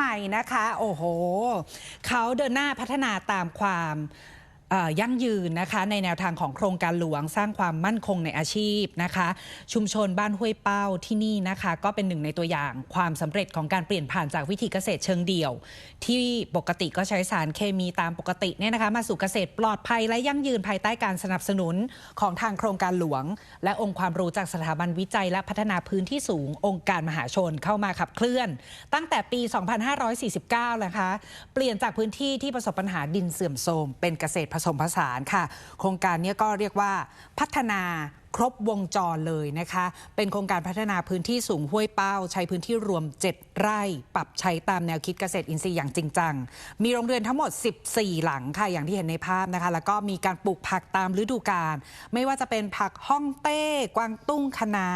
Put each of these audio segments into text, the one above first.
ใหม่นะคะ โอ้โห เขาเดินหน้าพัฒนาตามความ ยั่งยืนนะคะในแนวทางของโครงการหลวงสร้างความมั่นคงในอาชีพนะคะ ชุมชนบ้านห้วยเป้าที่นี่นะคะ ก็เป็นหนึ่งในตัวอย่างความสำเร็จของการเปลี่ยนผ่านจากวิธีเกษตรเชิงเดี่ยว ที่ปกติก็ใช้สารเคมีตามปกติเนี่ยนะคะ มาสู่เกษตรปลอดภัยและยั่งยืนภายใต้การสนับสนุนของทางโครงการหลวง และองค์ความรู้จากสถาบันวิจัย และพัฒนาพื้นที่สูงองค์การมหาชนเข้ามาขับเคลื่อน ตั้งแต่ปี 2549นะคะเปลี่ยนจากพื้นที่ที่ประสบปัญหาดินเสื่อมโทรมเป็นเกษตรผสมผสานค่ะ โครงการนี้ก็เรียกว่าพัฒนา ครบวงจรเลยนะคะ เป็นโครงการพัฒนาพื้นที่สูงห้วยเป้า ใช้พื้นที่รวม 7 ไร่ ปรับใช้ตามแนวคิดเกษตรอินทรีย์อย่างจริงจัง มีโรงเรือนทั้งหมด 14 หลังค่ะ อย่างที่เห็นในภาพนะคะ แล้วก็มีการปลูกผักตามฤดูกาล ไม่ว่าจะเป็นผักฮ่องเต้ กวางตุ้งคะน้า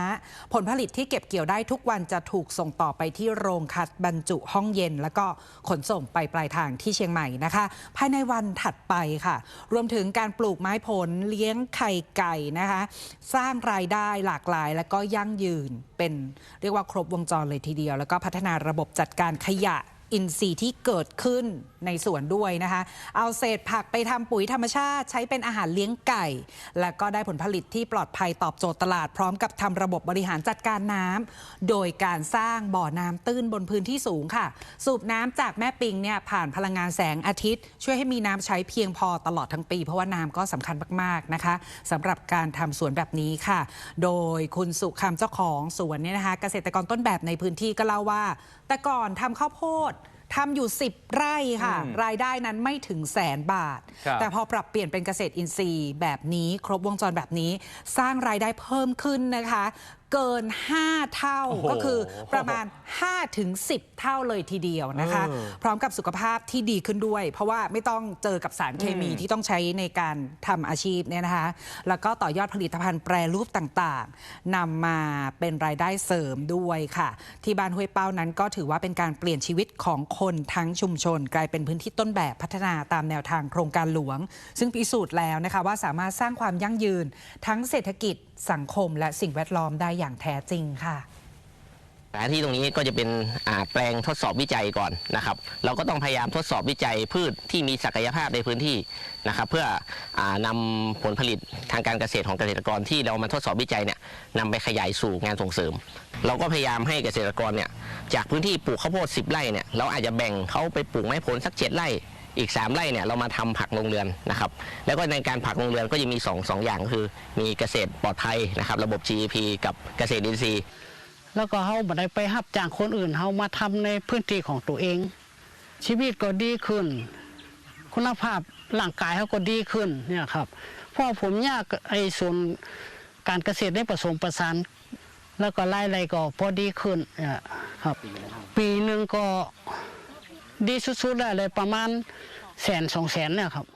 ผลผลิตที่เก็บเกี่ยวได้ทุกวันจะถูกส่งต่อไปที่โรงคัดบรรจุห้องเย็น แล้วก็ขนส่งไปปลายทางที่เชียงใหม่นะคะ ภายในวันถัดไปค่ะ รวมถึงการปลูกไม้ผลเลี้ยงไข่ไก่นะคะสร้างรายได้หลากหลาย และก็ยั่งยืนเป็นเรียกว่าครบวงจรเลยทีเดียว แล้วก็พัฒนาระบบจัดการขยะ อินทรีย์ที่เกิดขึ้นในสวนด้วยนะคะ เอาเศษผักไปทำปุ๋ยธรรมชาติ ใช้เป็นอาหารเลี้ยงไก่ และก็ได้ผลผลิตที่ปลอดภัยตอบโจทย์ตลาดพร้อมกับทำระบบบริหารจัดการน้ำโดยการสร้างบ่อน้ำตื้นบนพื้นที่สูงค่ะ สูบน้ำจากแม่ปิงเนี่ยผ่านพลังงานแสงอาทิตย์ ช่วยให้มีน้ำใช้เพียงพอตลอดทั้งปี เพราะว่าน้ำก็สำคัญมากๆนะคะสำหรับการทำสวนแบบนี้ค่ะ โดยคุณสุคำเจ้าของสวนเนี่ยนะคะ เกษตรกรต้นแบบในพื้นที่ก็เล่าว่า แต่ก่อนทำข้าวโพด ทำอยู่ 10 ไร่ค่ะอืมรายได้นั้นไม่ถึงแสนบาทครับแต่พอปรับเปลี่ยนเป็นเกษตรอินทรีย์แบบนี้ ครบวงจรแบบนี้ สร้างรายได้เพิ่มขึ้นนะคะ เกิน 5 เท่าโอ้โหก็คือประมาณ 5 ถึง 10 เท่าเลยทีเดียวนะคะเออพร้อมกับสุขภาพที่ดีขึ้นด้วย เพราะว่าไม่ต้องเจอกับสารเคมีอืมที่ต้องใช้ในการทำอาชีพเนี่ยนะคะ แล้วก็ต่อยอดผลิตภัณฑ์แปรรูปต่างๆนำมาเป็นรายได้เสริมด้วยค่ะ ที่บ้านห้วยเป้านั้นก็ถือว่าเป็นการเปลี่ยนชีวิตของคนทั้งชุมชน กลายเป็นพื้นที่ต้นแบบพัฒนาตามแนวทางโครงการหลวง ซึ่งพิสูจน์แล้วนะคะว่าสามารถสร้างความยั่งยืนทั้งเศรษฐกิจสังคมและสิ่งแวดล้อมได้อย่างแท้จริงค่ะสถานที่ตรงนี้ก็จะเป็นแปลงทดสอบวิจัยก่อนนะครับ เราก็ต้องพยายามทดสอบวิจัยพืชที่มีศักยภาพในพื้นที่นะครับ เพื่ออานำผลผลิตทางการเกษตรของเกษตรกรที่เรามาทดสอบวิจัยเนี่ยนำไปขยายสู่งานส่งเสริม เราก็พยายามให้เกษตรกรเนี่ยจากพื้นที่ปลูกข้าวโพด10ไร่เนี่ยเราอาจจะแบ่งเขาไปปลูกไม้ผลสัก 7 ไร่ อีก 3ไร่เนี่ยเรามาทำผักโรงเรือนนะครับ แล้วก็ในการผักโรงเรือนก็จะมี2องสองอย่างคือ มีเกษตรปลอดภัยนะครับ ระบบ GEP กับเกษตรอินทรีย์ แล้วก็เขาบ่ได้ไปรับจ้างคนอื่นเขามาทำในพื้นที่ของตัวเอง ชีวิตก็ดีขึ้น คุณภาพร่างกายเขาก็ดีขึ้นเนี่ยครับเพราะผมยากไอ้ส่วนการเกษตรได้ผสมประสานแล้วก็รายไรก็พอดีขึ้นเนี่ยครับ ปีหนึ่งก็ ดีสุดๆได้เลยประมาณแสนสองแสนเนี่ยครับ